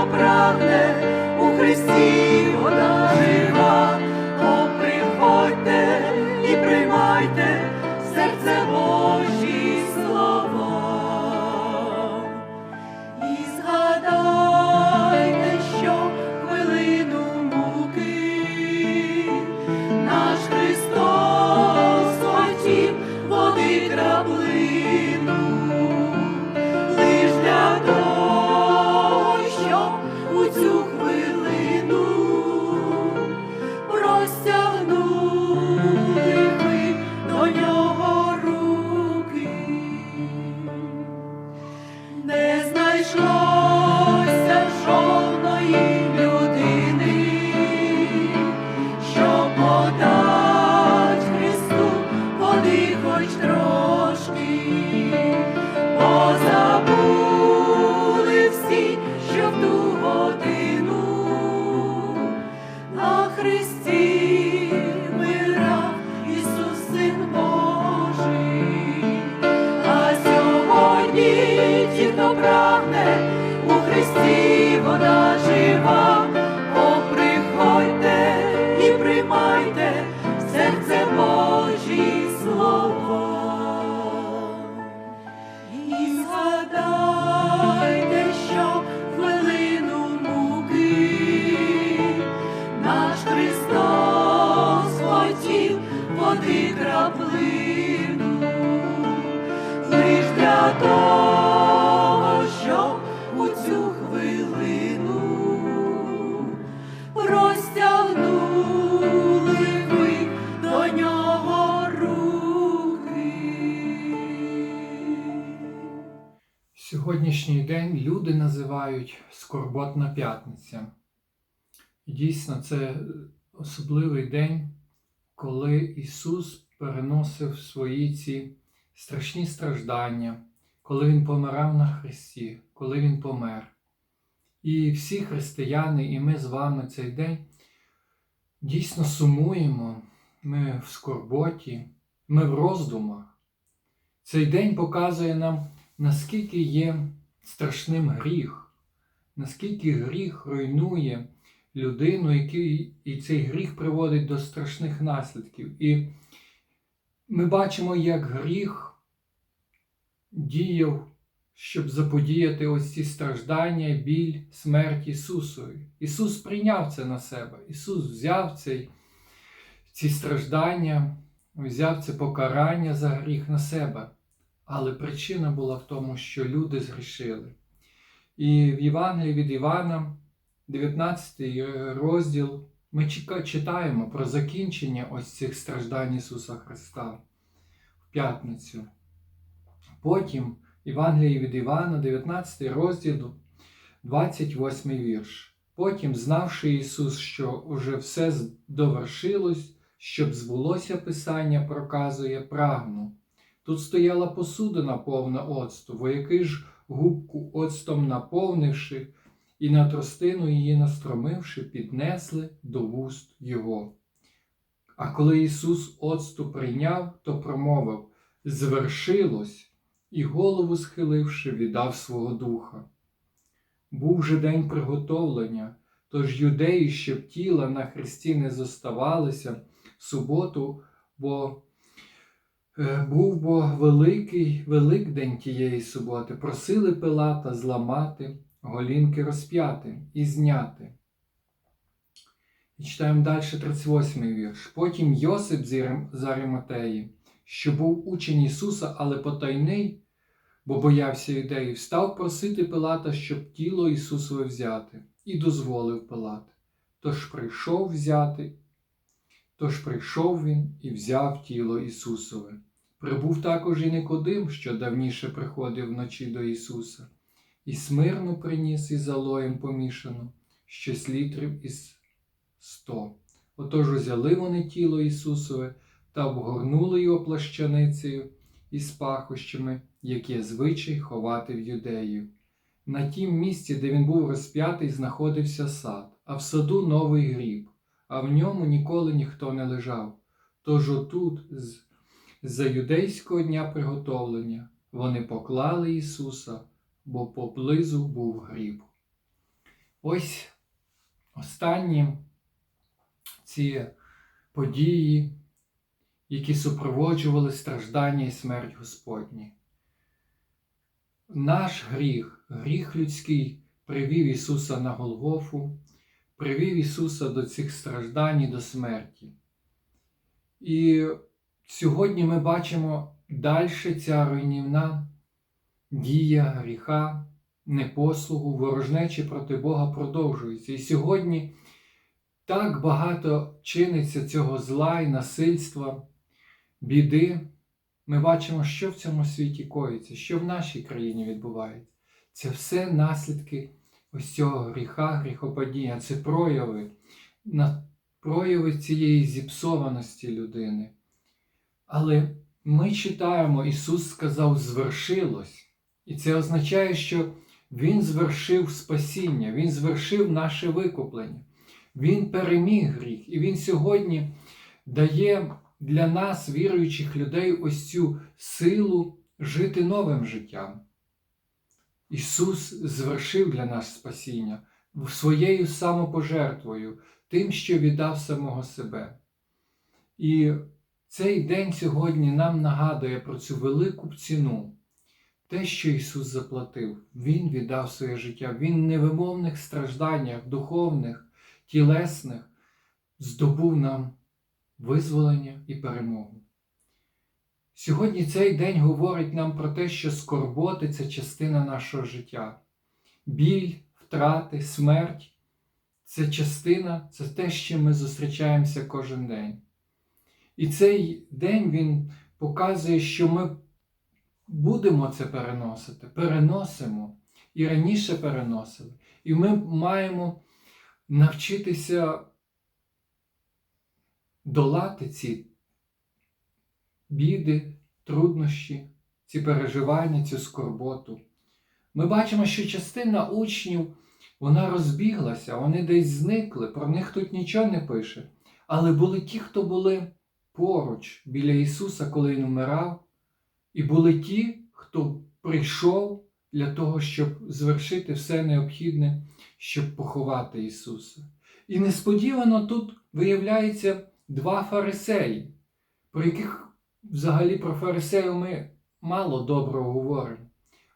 свята прагне у Христі вода. Краплину, лиш для того, щоб у цю хвилину простягнули ви до нього руки. Сьогоднішній день люди називають Скорботна п'ятниця. Дійсно, це особливий день, коли Ісус переносив свої ці страшні страждання, коли Він помирав на Христі, коли Він помер. І всі християни, і ми з вами цей день дійсно сумуємо, ми в скорботі, ми в роздумах. Цей день показує нам, наскільки є страшним гріх, наскільки гріх руйнує людину, який, і цей гріх приводить до страшних наслідків. І ми бачимо, як гріх діяв, щоб заподіяти ось ці страждання, біль, смерть Ісусові. Ісус прийняв це на себе. Ісус взяв цей, ці страждання, взяв це покарання за гріх на себе. Але причина була в тому, що люди згрішили. І в Євангелії від Івана, 19 розділ, ми читаємо про закінчення ось цих страждань Ісуса Христа в п'ятницю. Потім Євангелії від Івана, 19 розділ, 28 вірш. Потім, знавши Ісус, що уже все довершилось, щоб збулося Писання, проказує, прагну. Тут стояла посудина повна оцту, вояки ж губку оцтом наповнивши, і на тростину її настромивши, піднесли до вуст його. А коли Ісус оцту прийняв, то промовив Звершилось, і голову схиливши, віддав свого духа. Був же день приготовлення, тож юдеї, щоб тіла на хресті не зоставалися в суботу, бо Е, Був бо великий Великдень тієї суботи, просили Пилата зламати, голінки розп'яти і зняти. І читаємо далі 38 вірш. Потім Йосип з Ариматеї, що був учень Ісуса, але потайний, бо боявся юдеїв, став просити Пилата, щоб тіло Ісусове взяти, і дозволив Пилат. Тож прийшов взяти, тож прийшов він і взяв тіло Ісусове. Прибув також і Никодим, що давніше приходив вночі до Ісуса, і смирну приніс із алоєм помішану, щось літрів із сто. Отож узяли вони тіло Ісусове та обгорнули його плащаницею із пахощами, як є звичай ховати в юдеїв. На тім місці, де він був розп'ятий, знаходився сад, а в саду новий гріб, а в ньому ніколи ніхто не лежав. Тож отут, з за юдейського дня приготовлення, вони поклали Ісуса, бо поблизу був гріб. Ось останні ці події, які супроводжували страждання і смерть Господні. Наш гріх, гріх людський, привів Ісуса на Голгофу, привів Ісуса до цих страждань і до смерті. І сьогодні ми бачимо далі ця руйнівна дія гріха, непослугу, ворожнечі проти Бога продовжується. І сьогодні так багато чиниться цього зла і насильства, біди. Ми бачимо, що в цьому світі коїться, що в нашій країні відбувається. Це все наслідки ось цього гріха, гріхопадіння, це прояви, прояви цієї зіпсованості людини. Але ми читаємо, Ісус сказав, звершилось. І це означає, що Він звершив спасіння, Він звершив наше викуплення, Він переміг гріх. І Він сьогодні дає для нас, віруючих людей, ось цю силу жити новим життям. Ісус звершив для нас спасіння своєю самопожертвою, тим, що віддав самого себе. І цей день сьогодні нам нагадує про цю велику ціну, те, що Ісус заплатив. Він віддав своє життя, Він в невимовних стражданнях, духовних, тілесних, здобув нам визволення і перемогу. Сьогодні цей день говорить нам про те, що скорботи це частина нашого життя. Біль, втрати, смерть це частина, це те, з чим ми зустрічаємося кожен день. І цей день він показує, що ми будемо це переносити, переносимо і раніше переносили. І ми маємо навчитися долати ці біди, труднощі, ці переживання, цю скорботу. Ми бачимо, що частина учнів вона розбіглася, вони десь зникли, про них тут нічого не пише. Але були ті, хто були поруч біля Ісуса, коли Він вмирав, і були ті, хто прийшов для того, щоб звершити все необхідне, щоб поховати Ісуса. І несподівано тут виявляється два фарисеї, про яких взагалі про фарисеїв ми мало доброго говоримо.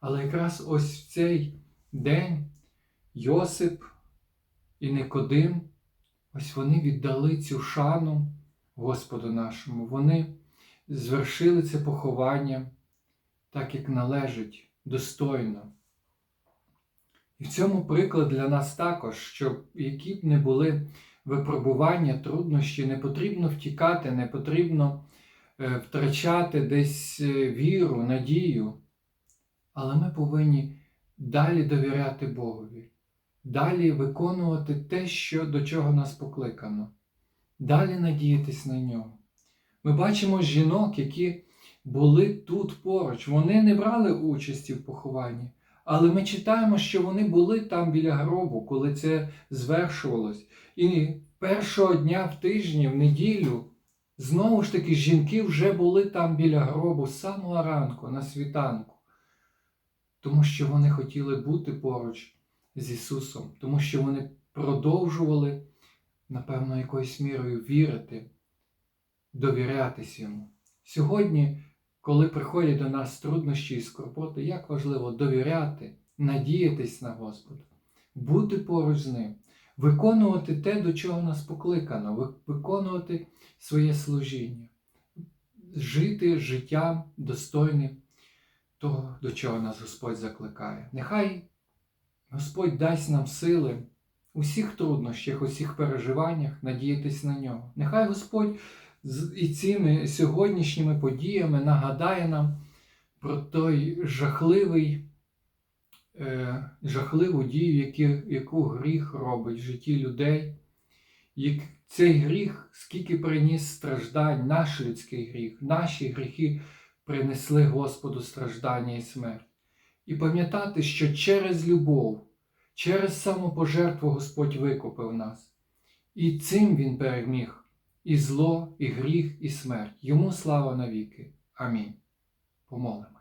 Але якраз ось в цей день Йосип і Никодим, ось вони віддали цю шану Господу нашому. Вони звершили це поховання так, як належить, достойно. І в цьому приклад для нас також, що які б не були випробування, труднощі, не потрібно втікати, не потрібно е, втрачати десь е, віру, надію. Але ми повинні далі довіряти Богові, далі виконувати те, що, до чого нас покликано, далі надіятись на нього. Ми бачимо жінок, які були тут поруч, вони не брали участі в похованні. Але ми читаємо, що вони були там біля гробу, коли це звершувалось. І першого дня в тижні, в неділю, знову ж таки, жінки вже були там біля гробу з самого ранку, на світанку, тому що вони хотіли бути поруч з Ісусом, тому що вони продовжували, напевно, якоюсь мірою вірити, довірятись Йому. Сьогодні коли приходять до нас труднощі і скорботи, як важливо довіряти, надіятись на Господа, бути поруч з Ним, виконувати те, до чого нас покликано, виконувати своє служіння, жити життям достойним того, до чого нас Господь закликає. Нехай Господь дасть нам сили у всіх труднощах, у переживаннях надіятись на нього. Нехай Господь і цими сьогоднішніми подіями нагадає нам про той жахливий, е, жахливу дію, які, яку гріх робить в житті людей. Як цей гріх, скільки приніс страждань, наш людський гріх, наші гріхи принесли Господу страждання і смерть. І пам'ятати, що через любов, через самопожертву Господь викупив нас. І цим Він переміг і зло, і гріх, і смерть. Йому слава навіки. Амінь. Помолимось.